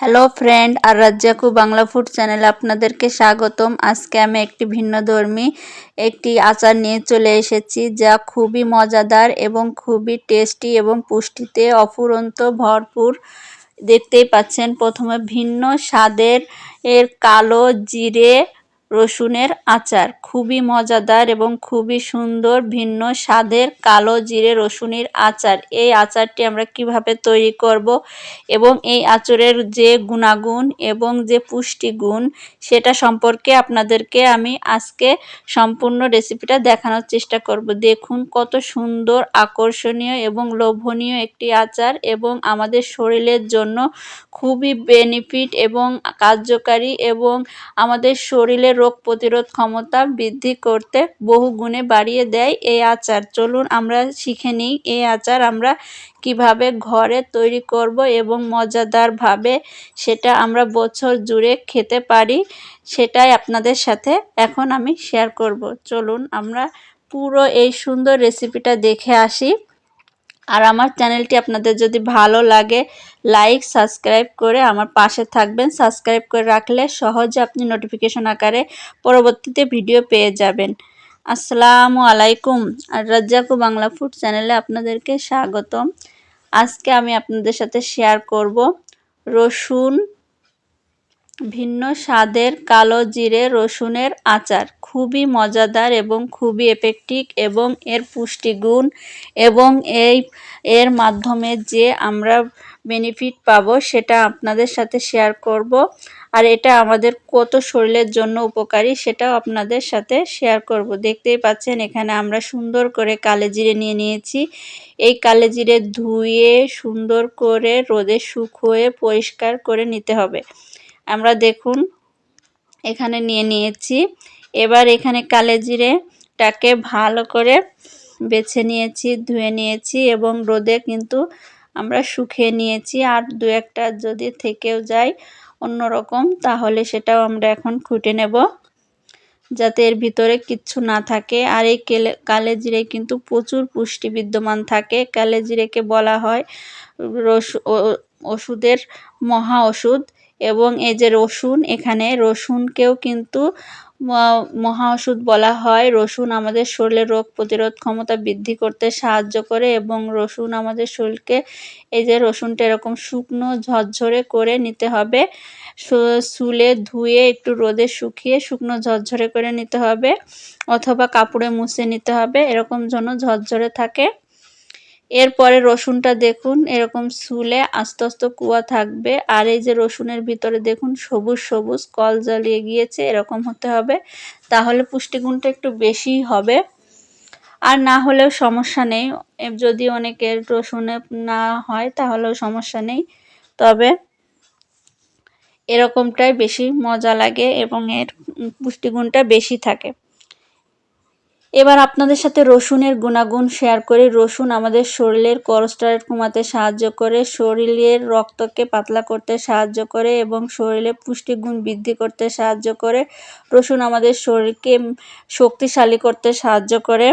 Hello friend আর রাজ্জাকু Bangla food চ্যানেলে আপনাদেরকে স্বাগতম। আজকে আমি একটি ভিন্ন ধর্মী একটি আচার নিয়ে চলে এসেছি, যা খুবই মজাদার এবং খুবই টেস্টি এবং পুষ্টিতে অফুরন্ত ভরপুর। দেখতেই পাচ্ছেন, প্রথমে ভিন্ন স্বাদের এর কালো, জিরে রসুনের আচার। খুবই মজাদার এবং খুবই সুন্দর, ভিন্ন স্বাদের কালো জিরে রসুনের আচার। এই আচারটি আমরা কীভাবে তৈরি করব এবং এই আচারের যে গুণাগুণ এবং যে পুষ্টিগুণ সেটা সম্পর্কে আপনাদেরকে আমি আজকে সম্পূর্ণ রেসিপিটা দেখানোর চেষ্টা করব। দেখুন কত সুন্দর, আকর্ষণীয় এবং লোভনীয় একটি আচার এবং আমাদের শরীরের জন্য খুবই বেনিফিট এবং কার্যকারী এবং আমাদের শরীরের রোগ প্রতিরোধ ক্ষমতা বৃদ্ধি করতে বহু গুণে বাড়িয়ে দেয় এই আচার। চলুন আমরা শিখে নিই এই আচার আমরা কীভাবে ঘরে তৈরি করব এবং মজাদারভাবে সেটা আমরা বছর জুড়ে খেতে পারি, সেটাই আপনাদের সাথে এখন আমি শেয়ার করব। চলুন আমরা পুরো এই সুন্দর রেসিপিটা দেখে আসি। আর আমার চ্যানেলটি আপনাদের যদি ভালো লাগে, লাইক, সাবস্ক্রাইব করে আমার পাশে থাকবেন। সাবস্ক্রাইব করে রাখলে সহজে আপনি নোটিফিকেশন আকারে পরবর্তীতে ভিডিও পেয়ে যাবেন। আসসালামু আলাইকুম আর রাজ্জাকু বাংলা ফুড চ্যানেলে আপনাদেরকে স্বাগতম। আজকে আমি আপনাদের সাথে শেয়ার করব রসুন ভিন্ন স্বাদের কালো জিরে, রসুনের আচার। খুবই মজাদার এবং খুবই এফেক্টিভ এবং এর পুষ্টিগুণ এবং এই, এর মাধ্যমে যে আমরা বেনিফিট পাবো সেটা আপনাদের সাথে শেয়ার করব। আর এটা আমাদের কত শরীরের জন্য উপকারী সেটাও আপনাদের সাথে শেয়ার করব। দেখতেই পাচ্ছেন, এখানে আমরা সুন্দর করে কালে জিরে নিয়ে নিয়েছি। এই কালে জিরে ধুয়ে সুন্দর করে রোদে শুকোয়ে পরিষ্কার করে নিতে হবে। আমরা দেখুন, এখানে নিয়ে নিয়েছি। এবার এখানে কালে জিরেটাকে ভালো করে বেছে নিয়েছি, ধুয়ে নিয়েছি এবং রোদে কিন্তু আমরা শুকিয়ে নিয়েছি। আর দু একটা যদি থেকেও যায় অন্যরকম, তাহলে সেটাও আমরা এখন খুঁটে নেব যাতে এর ভিতরে কিচ্ছু না থাকে। আর এই কেলে, কালে জিরে কিন্তু প্রচুর পুষ্টি বিদ্যমান থাকে। কালে জিরেকে বলা হয় রস ওষুধের মহা ওষুধ। এবং এই যে রসুন, এখানে রসুনকেও কিন্তু মহা ওষুধ বলা হয়। রসুন আমাদের শরীরে রোগ প্রতিরোধ ক্ষমতা বৃদ্ধি করতে সাহায্য করে এবং রসুন আমাদের শরীরকে এই যে রসুনটা এরকম শুকনো, ঝরঝরে করে নিতে হবে। শুলে ধুয়ে একটু রোদে শুকিয়ে শুকনো, ঝরঝরে করে নিতে হবে। অথবা কাপড়ে মুছে নিতে হবে। এরকম যেন ঝরঝরে থাকে। এরপরে রসুনটা দেখুন, এরকম শুলে আস্তে আস্তে কুয়া থাকবে। আর এই যে রসুনের ভিতরে দেখুন, সবুজ সবুজ কল জ্বালিয়ে গিয়েছে, এরকম হতে হবে। তাহলে পুষ্টিগুণটা একটু বেশি হবে। আর না হলেও সমস্যা নেই। যদি অনেকের রসুনে না হয়, তাহলেও সমস্যা নেই। তবে এরকমটাই বেশি মজা লাগে এবং এর পুষ্টিগুণটা বেশি থাকে। এবার আপনাদের সাথে রসুনের গুণাগুণ শেয়ার করি। রসুন আমাদের শরীরের কোলেস্টেরল কমাতে সাহায্য করে, শরীরের রক্তকে পাতলা করতে সাহায্য করে এবং শরীরে পুষ্টিগুণ বৃদ্ধি করতে সাহায্য করে। রসুন আমাদের শরীরকে শক্তিশালী করতে সাহায্য করে।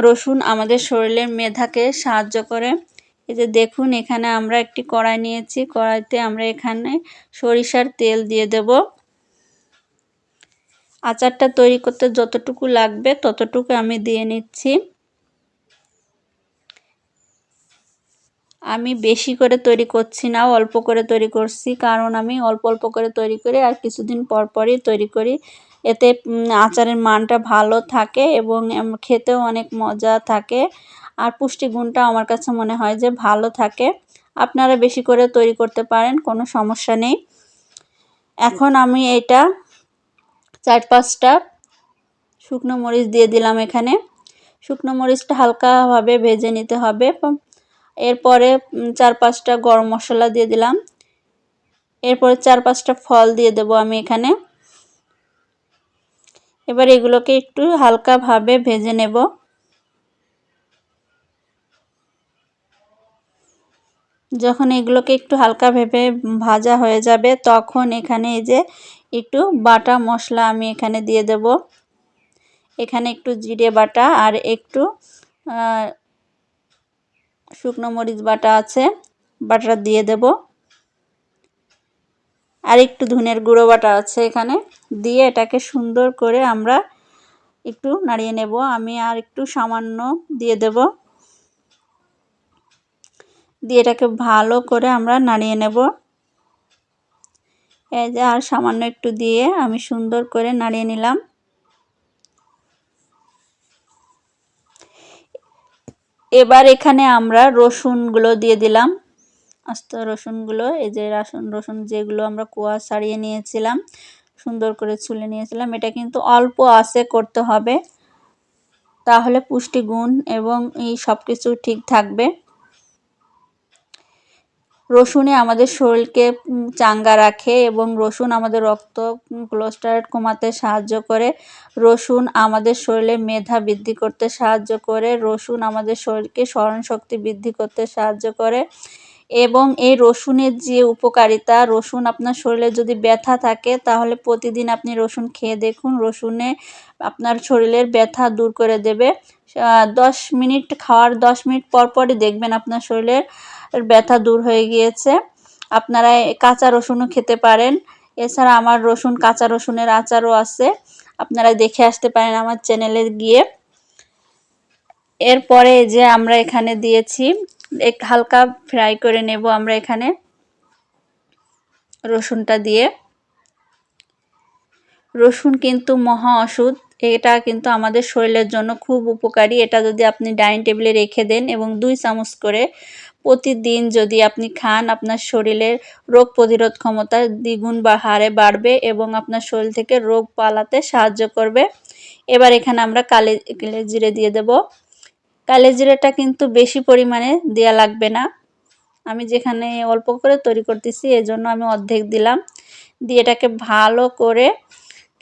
রসুন আমাদের শরীরের মেধাকে সাহায্য করে। এই যে দেখুন, এখানে আমরা একটি কড়াই নিয়েছি। কড়াইতে আমরা এখানে সরিষার তেল দিয়ে দেব। আচারটা তৈরি করতে যতটুকু লাগবে ততটুকু আমি দিয়ে নিচ্ছি। আমি বেশি করে তৈরি করছি না, অল্প করে তৈরি করছি, কারণ আমি অল্প অল্প করে তৈরি করি আর কিছুদিন পর পরই তৈরি করি। এতে আচারের মানটা ভালো থাকে এবং খেতেও অনেক মজা থাকে আর পুষ্টিগুণটা আমার কাছে মনে হয় যে ভালো থাকে। আপনারা বেশি করে তৈরি করতে পারেন, কোনো সমস্যা নেই। এখন আমি এটা চার পাঁচটা শুকনো মরিচ দিয়ে দিলাম এখানে। শুকনো মরিচটা হালকাভাবে ভেজে নিতে হবে। এরপরে চার পাঁচটা গরম মশলা দিয়ে দিলাম। এরপরে চার পাঁচটা ফল দিয়ে দেব আমি এখানে। এবার এগুলোকে একটু হালকাভাবে ভেজে নেব। যখন এগুলোকে একটু হালকা ভেবে ভাজা হয়ে যাবে, তখন এখানে এই যে একটু বাটা মশলা আমি এখানে দিয়ে দেব। এখানে একটু জিরে বাটা আর একটু শুকনো মরিচ বাটা আছে, বাটাটা দিয়ে দেব। আর একটু ধুনের গুঁড়ো বাটা আছে এখানে, দিয়ে এটাকে সুন্দর করে আমরা একটু নাড়িয়ে নেব। আমি আর একটু সামান্য দিয়ে দেব। দিয়ে এটাকে ভালো করে আমরা নাড়িয়ে নেব। এই যে আর সামান্য একটু দিয়ে আমি সুন্দর করে নাড়িয়ে নিলাম। এবার এখানে আমরা রসুনগুলো দিয়ে দিলাম। আস্ত রসুনগুলো, এই যে রাসুন, রসুন যেগুলো আমরা কুয়া ছাড়িয়ে নিয়েছিলাম, সুন্দর করে ছুলে নিয়েছিলাম। এটা কিন্তু অল্প আছে করতে হবে, তাহলে পুষ্টিগুণ এবং এই সব কিছু ঠিক থাকবে। রসুনে আমাদের শরীরকে চাঙ্গা রাখে এবং রসুন আমাদের রক্ত কোলেস্টেরল কমাতে সাহায্য করে। রসুন আমাদের শরীরে মেধা বৃদ্ধি করতে সাহায্য করে। রসুন আমাদের শরীরকে স্মরণশক্তি বৃদ্ধি করতে সাহায্য করে। এবং এই রসুনের যে উপকারিতা, রসুন আপনার শরীরে যদি ব্যথা থাকে, তাহলে প্রতিদিন আপনি রসুন খেয়ে দেখুন। রসুনে আপনার শরীরের ব্যথা দূর করে দেবে। দশ মিনিট, খাওয়ার দশ মিনিট পর পরই দেখবেন আপনার শরীরের ব্যথা দূর হয়ে গিয়েছে। আপনারা কাঁচা রসুনও খেতে পারেন। এছাড়া আমার রসুন, কাঁচা রসুনের আচারও আছে। আপনারা দেখে আসতে পারেন আমার চ্যানেলে গিয়ে। এরপরে যে আমরা এখানে দিয়েছি, এক হালকা ফ্রাই করে নেব আমরা এখানে রসুনটা দিয়ে। রসুন কিন্তু মহা ওষুধ এটা কিন্তু আমাদের শরীরের জন্য খুব উপকারী। এটা যদি আপনি ডাইনিং টেবিলে রেখে দেন এবং দুই চামচ করে প্রতিদিন যদি আপনি খান, আপনার শরীরের রোগ প্রতিরোধ ক্ষমতা দ্বিগুণ বা হারে বাড়বে এবং আপনার শরীর থেকে রোগ পালাতে সাহায্য করবে। এবার এখানে আমরা কালে জিরে দিয়ে দেব। কালে জিরেটা কিন্তু বেশি পরিমাণে দেওয়া লাগবে না। আমি যেখানে অল্প করে তৈরি করতেছি, এজন্য আমি অর্ধেক দিলাম। দিয়ে এটাকে ভালো করে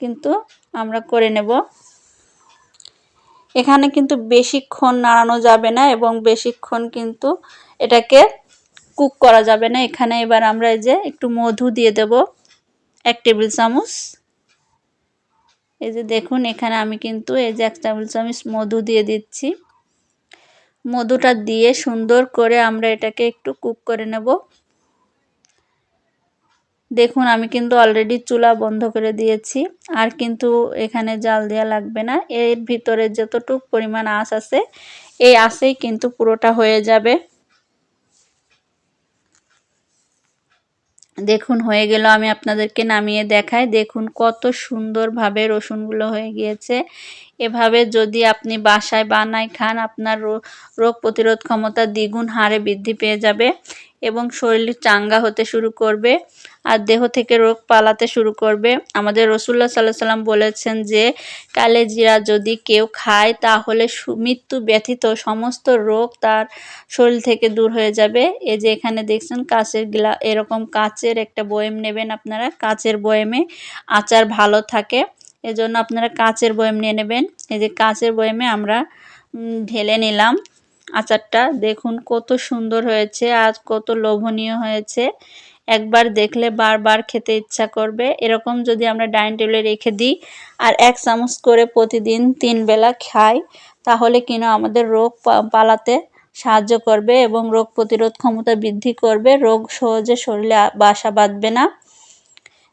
কিন্তু আমরা করে নেব। এখানে কিন্তু বেশিক্ষণ নাড়ানো যাবে না এবং বেশিক্ষণ কিন্তু এটাকে কুক করা যাবে না। এখানে এবার আমরা এই যে একটু মধু দিয়ে দেব, এক টেবিল চামচ। এই যে দেখুন, এখানে আমি কিন্তু এই যে এক টেবিল চামচ মধু দিয়ে দিচ্ছি। মধুটা দিয়ে সুন্দর করে আমরা এটাকে একটু কুক করে নেব। দেখুন, আমি কিন্তু অলরেডি চুলা বন্ধ করে দিয়েছি। আর কিন্তু এখানে জাল দেওয়া লাগবে না। এর ভিতরে যতটুক পরিমাণ আঁশ আছে, এই আঁশেই কিন্তু পুরোটা হয়ে যাবে। দেখুন, হয়ে গেল। আমি আপনাদেরকে নামিয়ে দেখাই। দেখুন, কত সুন্দরভাবে রসুনগুলো হয়ে গিয়েছে। এভাবে যদি আপনি বাসায় বানায় খান, আপনার রোগ প্রতিরোধ ক্ষমতা দ্বিগুণ হারে বৃদ্ধি পেয়ে যাবে এবং শরীর চাঙ্গা হতে শুরু করবে। আর দেহ থেকে রোগ পালাতে শুরু করবে। আমাদের রসুল্লা সাল্লাহ সাল্লাম বলেছেন যে কালে জিরা যদি কেউ খায়, তাহলে মৃত্যু ব্যথিত সমস্ত রোগ তার শরীর থেকে দূর হয়ে যাবে। এই যে এখানে দেখছেন কাঁচের গ্লা, এরকম কাঁচের একটা বয়েম নেবেন আপনারা, কাঁচের বয়েমে আচার ভালো থাকে। এজন্য আপনারা কাঁচের বয়েম নিয়ে নেবেন। এই যে কাঁচের বয়েমে আমরা ঢেলে নিলাম আচারটা। দেখুন কত সুন্দর হয়েছে আর কত লোভনীয় হয়েছে। একবার দেখলে বারবার খেতে ইচ্ছা করবে। এরকম যদি আমরা ডাইনিং টেবিলে রেখে দিই আর এক চামচ করে প্রতিদিন তিন বেলা খাই, তাহলে কিনা আমাদের রোগ পালাতে সাহায্য করবে এবং রোগ প্রতিরোধ ক্ষমতা বৃদ্ধি করবে। রোগ সহজে শরীরে বাসা বাঁধবে না।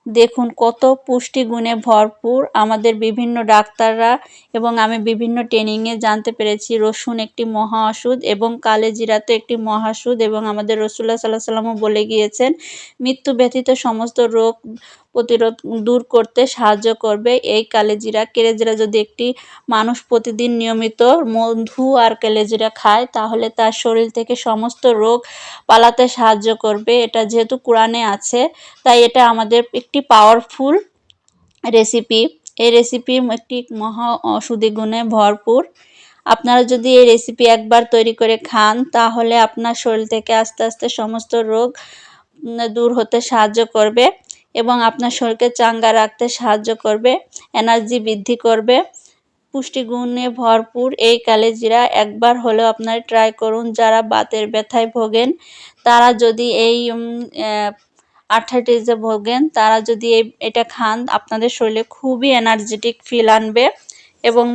দেখুন, কত পুষ্টিগুণে ভরপুর আমাদের বিভিন্ন ডাক্তাররা এবং আমি বিভিন্ন ট্রেনিংয়ে জানতে পেরেছি। রসুন একটি মহা ওষুধ এবং কালে জিরাতে একটি মহাসুদ এবং আমাদের রসুল্লাহ সাল্লাহ সাল্লামও বলে গিয়েছেন, মৃত্যু ব্যতীত সমস্ত রোগ প্রতিরোধ দূর করতে সাহায্য করবে। এই কালেজিরা, কেলেজিরা যদি একটি মানুষ প্রতিদিন নিয়মিত মধু আর কেলেজিরা খায়, তাহলে তার শরীর থেকে সমস্ত রোগ পালাতে সাহায্য করবে। এটা যেহেতু কোরআনে আছে, তাই এটা আমাদের একটি পাওয়ারফুল রেসিপি এই রেসিপি একটি মহা ওষুধি গুণে ভরপুর। আপনারা যদি এই রেসিপি একবার তৈরি করে খান, তাহলে আপনার শরীর থেকে আস্তে আস্তে সমস্ত রোগ দূর হতে সাহায্য করবে। এবং আপনার শরীরকে চাঙ্গা রাখতে সাহায্য করবে এনার্জি বৃদ্ধি করবে। পুষ্টিগুণে ভরপুর এই কালেজিরা একবার হলেও আপনারা ট্রাই করুন, যারা বাতের ব্যথায় ভোগেন, তারা যদি এই আর্থাইটিসে ভোগেন, তারা যদি এই, এটা খান, আপনাদের শরীরে খুবই এনার্জেটিক ফিল আনবে এবং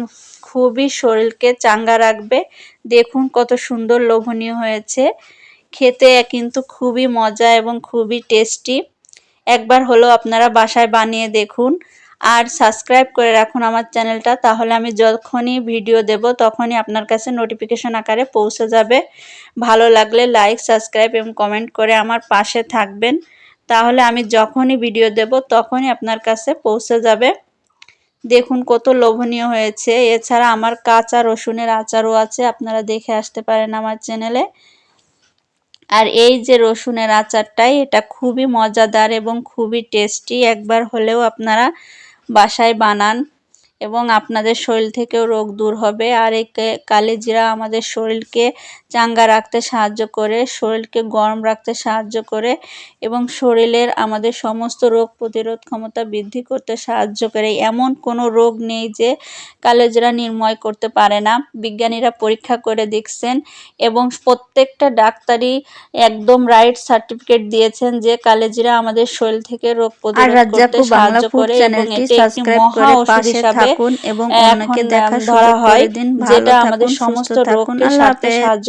খুবই শরীরকে চাঙ্গা রাখবে। দেখুন কত সুন্দর লোভনীয় হয়েছে। খেতে কিন্তু খুবই মজা এবং খুবই টেস্টি একবার হলো আপনারা বাসায় বানিয়ে দেখুন আর সাবস্ক্রাইব করে রাখুন আমার চ্যানেলটা, তাহলে আমি যখনই ভিডিও দেব তখনই আপনার কাছে নোটিফিকেশন আকারে পৌঁছে যাবে। ভালো লাগলে লাইক সাবস্ক্রাইব এবং কমেন্ট করে আমার পাশে থাকবেন। তাহলে আমি যখনই ভিডিও দেব তখনই আপনার কাছে পৌঁছে যাবে। দেখুন কত লোভনীয় হয়েছে। এছাড়া আমার কাঁচা রসুনের আচারও আছে, আপনারা দেখে আসতে পারেন আমার চ্যানেলে। আর এই যে রসুনের আচারটাই, এটা খুবই মজাদার এবং খুবই টেস্টি একবার হলেও আপনারা বাসায় বানান এবং আপনাদের শরীর থেকেও রোগ দূর হবে। আর এই কালিজিরা আমাদের শরীরকে চাঙ্গা রাখতে সাহায্য করে শরীরকে গরম রাখতে সাহায্য করে এবং শরীরের আমাদের সমস্ত রোগ প্রতিরোধ ক্ষমতা বৃদ্ধি করতে সাহায্য করে। এমন কোনো রোগ নেই যে কালেজিরা নির্ময় করতে পারে না। বিজ্ঞানীরা পরীক্ষা করে দেখছেন এবং প্রত্যেকটা ডাক্তারই একদম রাইট সার্টিফিকেট দিয়েছেন যে কালেজিরা আমাদের শরীর থেকে রোগ প্রতিরোধ করতে সাহায্য করে এবং এটি একটি মহা ওষুধ হিসাবে এবং এখন ধরা হয় যেটা আমাদের সমস্ত রোগকে সারতে সাহায্য